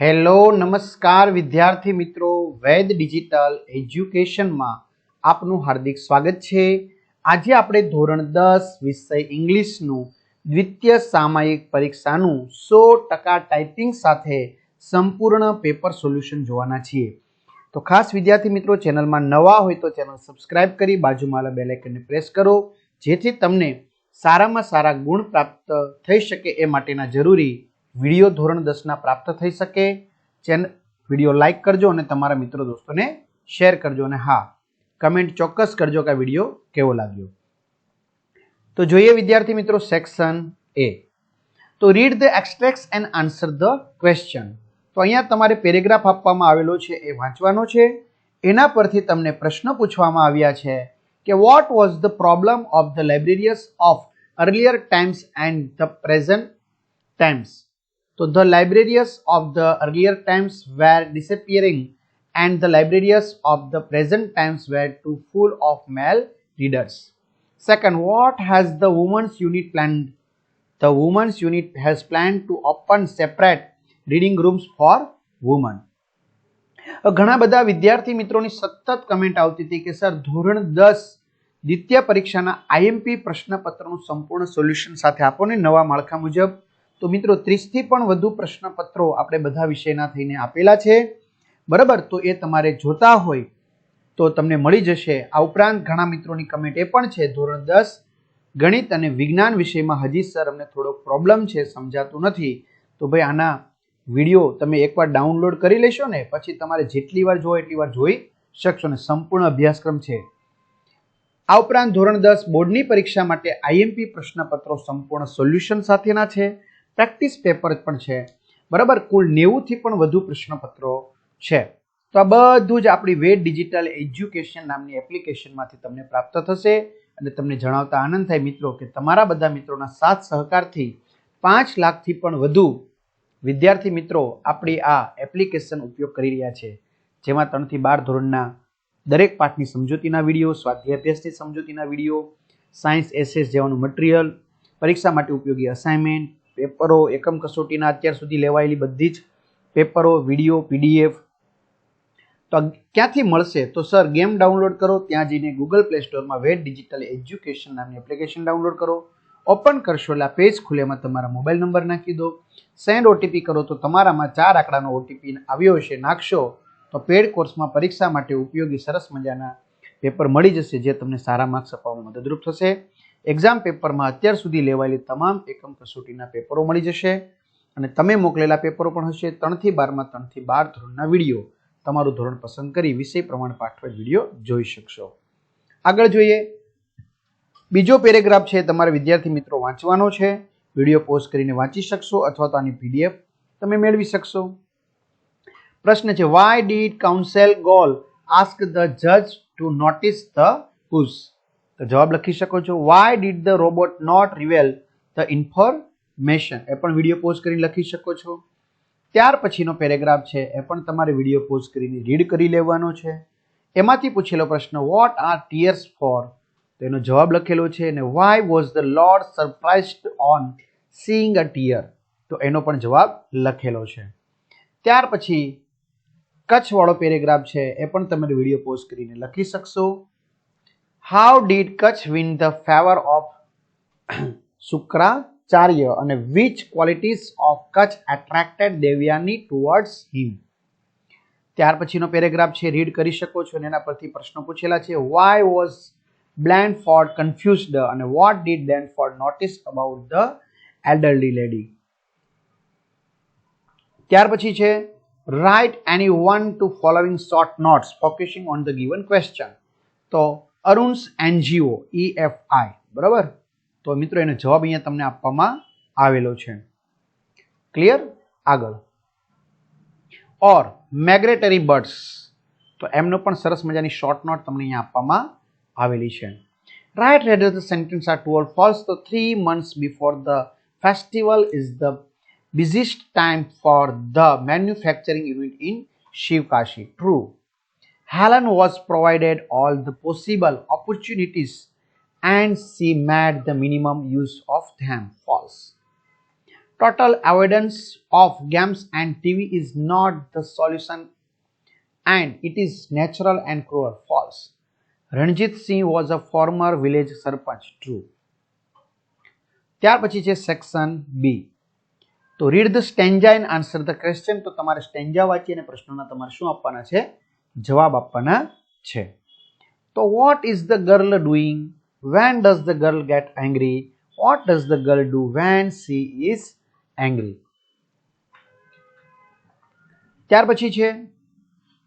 Hello, નમસ્કાર વિદ્યાર્થી મિત્રો. વૈદ ડિજિટલ એજ્યુકેશનમાં આપનું હાર્દિક સ્વાગત છે. આજે આપણે ધોરણ દસ વિષય ઇંગ્લિશનું દ્વિતીય સામાયિક પરીક્ષાનું સો ટકા ટાઈપિંગ સાથે સંપૂર્ણ પેપર સોલ્યુશન જોવાના છીએ. તો ખાસ વિદ્યાર્થી મિત્રો, ચેનલમાં નવા હોય તો ચેનલ સબસ્ક્રાઇબ કરી બાજુમાં બેલ આઇકનને પ્રેસ કરો. જેથી તમને સારામાં સારા ગુણ પ્રાપ્ત થઈ શકે એ માટેના જરૂરી વીડિયો ધોરણ દસના પ્રાપ્ત થઈ શકે. ચેન વીડિયો લાઈક કરજો અને તમારા મિત્રો દોસ્તોને શેર કરજો. અને હા, કમેન્ટ ચોક્કસ કરજો કે આ વીડિયો કેવો લાગ્યો. તો જોઈએ વિદ્યાર્થી મિત્રો સેક્શન એ. તો read the extracts and answer the question. તો અહીંયા તમારે પેરેગ્રાફ આપવામાં આવેલો છે, એ વાંચવાનો છે. એના પરથી તમને પ્રશ્ન પૂછવામાં આવ્યા છે કે what was the problem of the libraries of earlier times and the present times તો the libraries of the earlier times were disappearing and the libraries of the present times were too full of male readers second what has the women's unit plan the women's unit has planned to open separate reading rooms for women ઘણા બધા વિદ્યાર્થી મિત્રોની સતત comment આવતી હતી કે sir ધોરણ દસ દ્વિતીય પરીક્ષાના આઈએમપી પ્રશ્નપત્રનું સંપૂર્ણ સોલ્યુશન સાથે આપો ને નવા માળખા મુજબ તો મિત્રો, ત્રીસથી પણ વધુ પ્રશ્નપત્રો આપણે બધા વિષયના થઈને આપેલા છે. બરાબર? તો એ તમારે જોતા હોય તો તમને મળી જશે. આ ઉપરાંત ઘણા મિત્રોની કમેન્ટ એ પણ છે. ધોરણ દસ, ગણિત અને વિજ્ઞાન વિષયમાં હજી સર અમને થોડો પ્રોબ્લેમ છે, સમજાતું નથી. તો ભાઈ, આના વીડિયો તમે એકવાર ડાઉનલોડ કરી લેશો ને, પછી તમારે જેટલી વાર જોવો એટલી વાર જોઈ શકશો ને. સંપૂર્ણ અભ્યાસક્રમ છે. આ ઉપરાંત ધોરણ દસ બોર્ડની પરીક્ષા માટે આઈએમપી પ્રશ્નપત્રો સંપૂર્ણ સોલ્યુશન સાથેના છે. પ્રેક્ટિસ પેપર પણ છે. બરાબર? કુલ નેવુંથી પણ વધુ પ્રશ્નપત્રો છે. તો આ બધું જ આપણી વેદ ડિજિટલ એજ્યુકેશન નામની એપ્લિકેશનમાંથી તમને પ્રાપ્ત થશે અને તમને જણાવતા આનંદ થાય મિત્રો કે તમારા બધા મિત્રોના સાથ સહકારથી પાંચ લાખથી પણ વધુ વિદ્યાર્થી મિત્રો આપણી આ એપ્લિકેશન ઉપયોગ કરી રહ્યા છે. જેમાં ત્રણથી બાર ધોરણના દરેક પાઠની સમજૂતીના વીડિયો સ્વાધ્યાય અભ્યાસની સમજૂતીના વીડિયો, સાયન્સ, એસએસ જેવાનું મટીરિયલ, પરીક્ષા માટે ઉપયોગી અસાઇનમેન્ટ પેપરો, એકમ કસોટીના અત્યાર સુધી લેવાયેલી બધી જ પેપરો, વીડિયો, પીડીએફ. તો ક્યાંથી મળશે? તો સર, ગેમ ડાઉનલોડ કરો, ત્યાં જઈને ગૂગલ પ્લે સ્ટોરમાં વેટ ડિજિટલ એજ્યુકેશન નામની એપ્લિકેશન ડાઉનલોડ કરો. ઓપન કરશો એટલે પેજ ખુલે, એમાં તમારા મોબાઈલ નંબર નાખી દો. સેન્ડ ઓટીપી કરો તો તમારામાં ચાર આંકડાનો ઓટીપી આવ્યો હશે, નાખશો. તો પેડ કોર્સમાં પરીક્ષા માટે ઉપયોગી સરસ મજાના પેપર મળી જશે, જે તમને સારા માર્ક્સ અપાવવામાં મદદરૂપ થશે. એક્ઝામ પેપરમાં અત્યાર સુધી લેવાયેલી તમામ એકમ કસોટીના પેપરો મળી જશે અને તમે મોકલેલા પેપરો પણ હશે ત્રણથી બારમાં ત્રણથી બાર ધોરણના વીડિયો. તમારું ધોરણ પસંદ કરી વિષય પ્રમાણે પાઠવેલ વીડિયો જોઈ શકશો. આગળ જોઈએ. બીજો પેરેગ્રાફ છે, તમારે વિદ્યાર્થી મિત્રો વાંચવાનો છે. વીડિયો પોઝ કરીને વાંચી શકશો અથવા તો આની પીડીએફ તમે મેળવી શકશો. પ્રશ્ન છે why did counsel goal ask the જજ ટુ નોટિસ ધ પુસ તો જવાબ લખી શકો છો why did the robot not reveal the information એ પણ વીડિયો પોઝ કરીને લખી શકો છો. ત્યાર પછીનો પેરેગ્રાફ છે, એ પણ તમારે વીડિયો પોઝ કરીને રીડ કરી લેવાનો છે. એમાંથી પૂછેલો પ્રશ્ન વોટ આર ટીયર્સ ફોર તો એનો જવાબ લખેલો છે અને why was the lord surprised on seeing a tear તો એનો પણ જવાબ લખેલો છે. ત્યાર પછી કચ્છવાળો પેરેગ્રાફ છે, એ પણ તમે વીડિયો પોઝ કરીને લખી શકશો. How did Kach win the favour of Shukracharya અને which qualities of Kach attracted Devayani towards him ત્યાર પછીનો પેરેગ્રાફ છે રીડ કરી શકો છો અને એના પરથી પ્રશ્નો પૂછેલા છે. Why was Blandford confused અને what did Blandford notice about the elderly lady ત્યાર પછી છે write any one to following short notes focusing on the given question તો Arun's NGO E F I બરાબર? તો મિત્રો, એનો જવાબ અહીંયા તમને આપવામાં આવેલો છે. ક્લિયર આગળ. ઓર મેગ્રેટરી બર્ડ્સ તો એમનો પણ સરસ મજાની શોર્ટ નોટ તમને અહીંયા આપવામાં આવેલી છે. Write whether the sentence are true or false તો three months before the festival is the busiest time for the manufacturing unit in Shivkashi. True. Helen was provided all the possible opportunities and she made the minimum use of them. False. total avoidance of games and tv is not the solution and it is natural and cruel false Ranjit Singh was a former village sarpanch true ત્યાર પછી છે section B તો read the stanza and answer the question તો તમારે stanza વાંચી અને પ્રશ્નોના તમારે શું આપવાના છે જવાબ આપવાના છે. તો what is the girl doing when does the girl get angry what does the girl do when she is angry ત્યાર પછી છે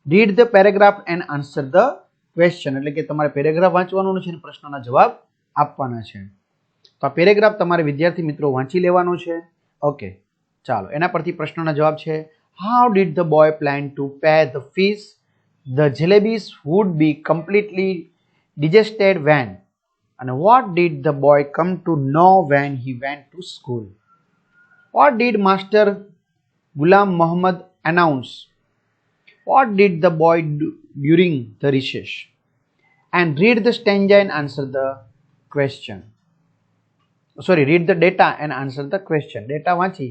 read the paragraph and answer the question એટલે કે તમારે પેરેગ્રાફ વાંચવાનું છે અને પ્રશ્નના જવાબ આપવાના છે. તો આ પેરેગ્રાફ તમારે વિદ્યાર્થી મિત્રો વાંચી લેવાનો છે. ઓકે ચાલો, એના પરથી પ્રશ્નના જવાબ છે how did the boy plan to pay the fees the jalebis would be completely digested when અને what did the boy come to know when he went to school what did master Ghulam Mohammad announce what did the boy do during the recess and read the stanza and answer the question sorry read the data and answer the question data વાંચી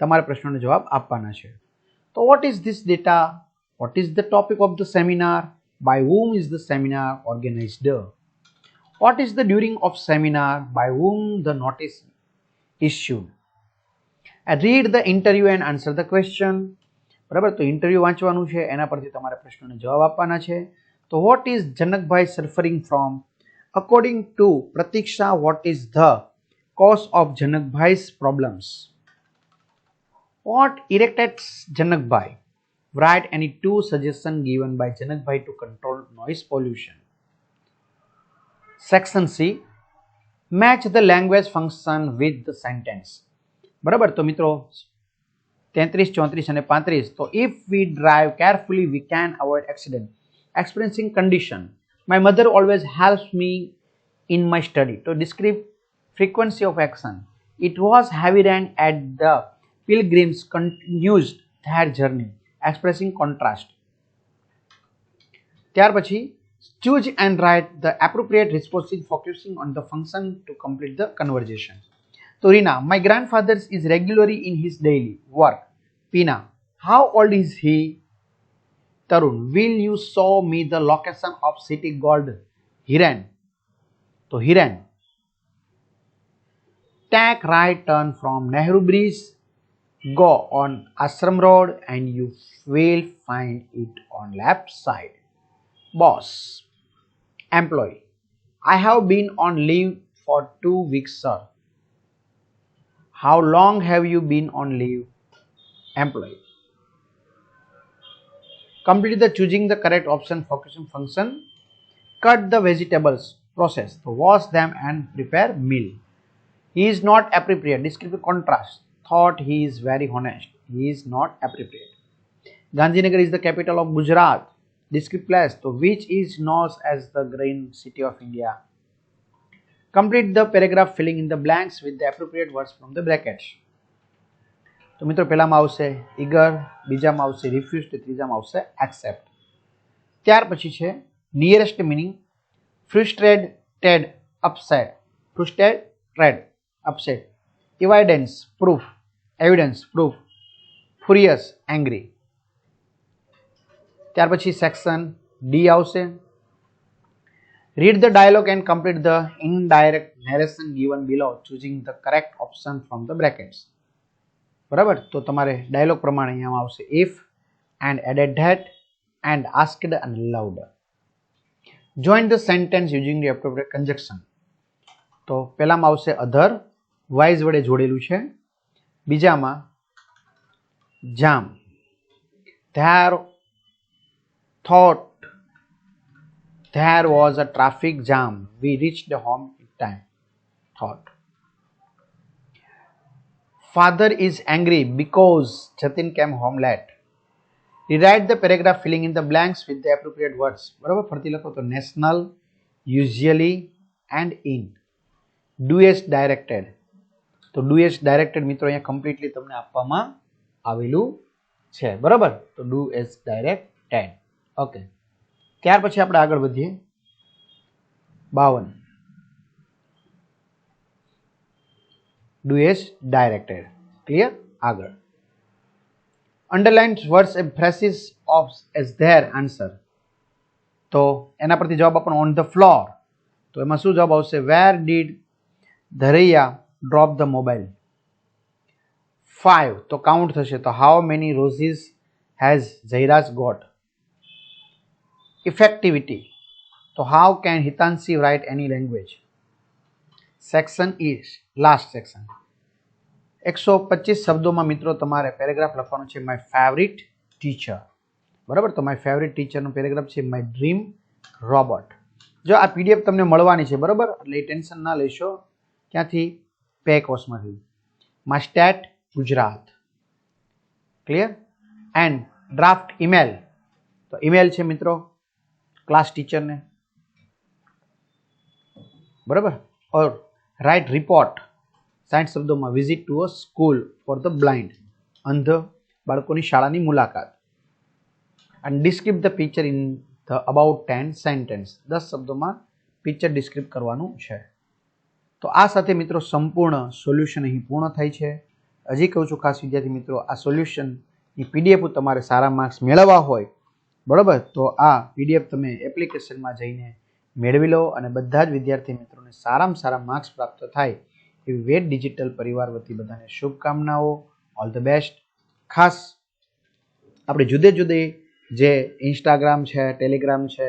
તમારે પ્રશ્નોનો જવાબ આપવાના છે તો what is this data what is the topic of the seminar by whom is the seminar organized what is the during of seminar by whom the notice issued and read the interview and answer the question બરાબર તો interview વાંચવાનું છે એના પરથી તમારે પ્રશ્નોને જવાબ આપવાના છે તો what is Janakbhai suffering from according to Pratiksha what is the cause of Janakbhai's problems what irritated Janakbhai write any two suggestion given by Janakbhai to control noise pollution. Section C match the language function with the sentence. બરાબર તો મિત્રો તેત્રીસ ચોત્રીસ અને પાંત્રીસ તો if we drive carefully we can avoid accident experiencing condition my mother always helps me in my study તો describe frequency of action it was heavy rain at the pilgrims continued their journey expressing contrast ત્યાર પછી choose and write the appropriate responses focusing on the function to complete the conversation so Rina my grandfather is regularly in his daily work Pina how old is he Tarun will you show me the location of city called Hiran so Hiran take right turn from Nehru Bridge go on Ashram Road and you will find it on left side. Boss. Employee. I have been on leave for two weeks, sir. How long have you been on leave? Employee. Complete the choosing the correct option focusing function. Cut the vegetables. Process. Wash them and prepare meal. He is not appropriate. Describe contrast. Thought he is very honest. He is not appropriate. Gandhinagar is the capital of Gujarat. Describe place. So which is known as the green city of India. Complete the paragraph filling in the blanks with the appropriate words from the brackets. તો મિત્રો પહેલામાં આવશે ઇગર બીજામાં આવશે refuse તો ત્રીજામાં આવશે accept ત્યાર પછી છે nearest meaning frustrated upset frustrated upset evidence, proof evidence, proof, furious, angry. ત્યાર પછી સેક્શન ડી આવશે. Read the dialogue and complete the indirect narration given below choosing the correct option from the brackets બરાબર? તો તમારે dialogue પ્રમાણે અહીંયા આવશે if and added that and asked અને loved join the sentence using the appropriate conjunction તો પહેલામાં આવશે અધર વાઇઝ વડે જોડેલું છે. બીજામાં jam. There thought there was a traffic jam we reach the home time thought father is angry because Jatin came home late rewrite the paragraph filling in the blanks with the appropriate words. બરાબર? ફરતી લખો તો national usually and in do as directed તો do as directed મિત્રો અહીંયા completely તમને આપવામાં આવેલું છે. બરાબર? તો ડુ એઝ ડાયરેક્ટેડ ઓકે ત્યાર પછી આપણે આગળ વધીએ. બાવન. ડુ એઝ ડાયરેક્ટેડ ક્લિયર આગળ. Underlined words and phrases of as their answer તો એના પરથી જવાબ આપણો ઓન ધ ફ્લોર તો એમાં શું જવાબ આવશે? Where did Dharaiya drop the mobile five તો કાઉન્ટ થશે. તો how many roses has Jayraj got effectivity તો how can Hitanshi write any language section is last section એકસો પચીસ શબ્દોમાં મિત્રો તમારે પેરેગ્રાફ લખવાનો છે માય ફેવરિટ ટીચર બરાબર? તો માય ફેવરિટ ટીચરનો પેરેગ્રાફ છે માય ડ્રીમ રોબોટ જો આ પીડીએફ તમને મળવાની છે, બરાબર? એટલે ટેન્શન ના લેશો. ક્યાંથી? પે કોર્સમાંથી master Gujarat clear and draft email તો ઈમેલ છે મિત્રો ક્લાસ ટીચરને બરાબર? ઓર રાઇટ રિપોર્ટ સાઠ શબ્દોમાં visit to a school for the blind અંધ બાળકોની શાળાની મુલાકાત. And describe the picture in the about ten sentence દસ શબ્દોમાં પિક્ચર ડિસ્ક્રિપ કરવાનું છે. તો આ સાથે મિત્રો સંપૂર્ણ સોલ્યુશન અહીં પૂર્ણ થાય છે. હજી કહું છું, ખાસ વિદ્યાર્થી મિત્રો, આ સોલ્યુશનની પીડીએફ તમારે સારા માર્ક્સ મેળવવા હોય, બરાબર? તો આ પીડીએફ તમે એપ્લિકેશનમાં જઈને મેળવી લો અને બધા જ વિદ્યાર્થી મિત્રોને સારામાં સારા માર્ક્સ પ્રાપ્ત થાય એવી વેટ ડિજિટલ પરિવાર વતી બધાને શુભકામનાઓ. ઓલ ધ બેસ્ટ ખાસ આપણે જુદે જુદે જે ઇન્સ્ટાગ્રામ છે ટેલિગ્રામ છે,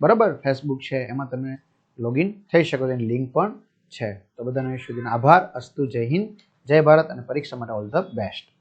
બરાબર? ફેસબુક છે, એમાં તમે લોગિન થઈ શકો તેની લિંક પણ છે. તો બધાનો સુધીનો આભાર. અસ્તુ જય હિન્દ. જય ભારત અને પરીક્ષા માટે ઓલ ધ બેસ્ટ